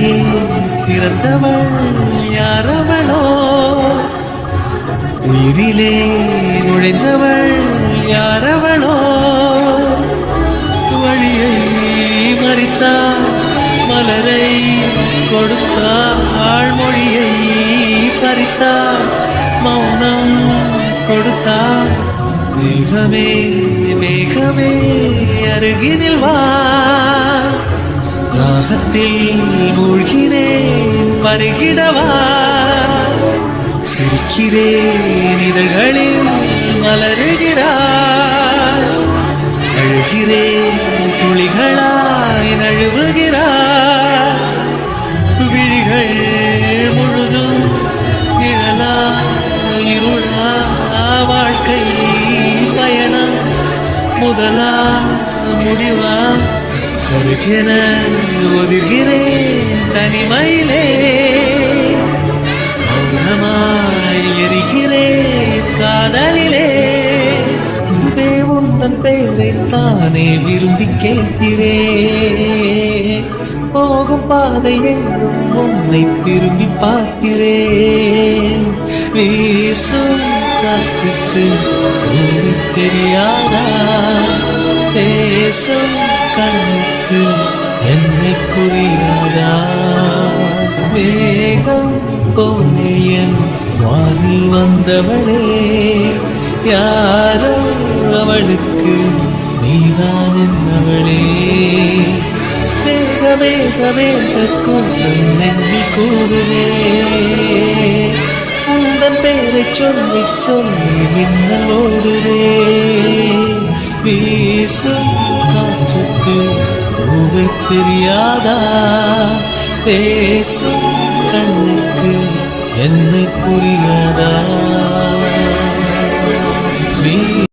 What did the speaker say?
தாயே பிறந்தவள் யாரவளோ? உயிரிலே நுழைந்தவள் யாரவளோ? வழியை மறித்தாள் மலரை கொடுத்தாள் ஆழ்மொழியை பறித்தாள் மௌனம் கொடுத்தாள் மேகமே மேகமே அருகினில் வா. தாகத்தில் மூழ்கிறேன் வருகிடவா சிரிக்கிறேன் இதழ்களில் மலருகிறார் அழுகிறேன் துளிகளாய் நழுவுகிறார் விழிகள் முழுதும் நிழலா இருளா வாழ்க்கை பயணம் முதலா முடிவா சருகென ஒதுகிறேன் தனிமையிலே. மௌனமாய் எரிகிறேன் காதலிலே. தேவம் தன் பெயரை தானே விரும்பி கேட்கிறேன் போகும் பாதை எங்கும் உன்னை திரும்பி பார்க்கிறேன் வீசும் காற்றுக்கு தெரியாதா? பேசும் கண்ணுக்கு என்னை புரியாதா? வேகம் போலே என் வானில் வந்தவளே யாரோ அவளுக்கு நீதான் என்னவளே? வேக வேக வேக கொண்டம் நெஞ்சில் கூடுதே உந்தன் பேரை சொல்லி சொல்லி மின்னல் ஓடுதே. வீசும் உவை தெரியாதா? பேசும் கண்ணுக்கு என்னை புரியாதா? நீ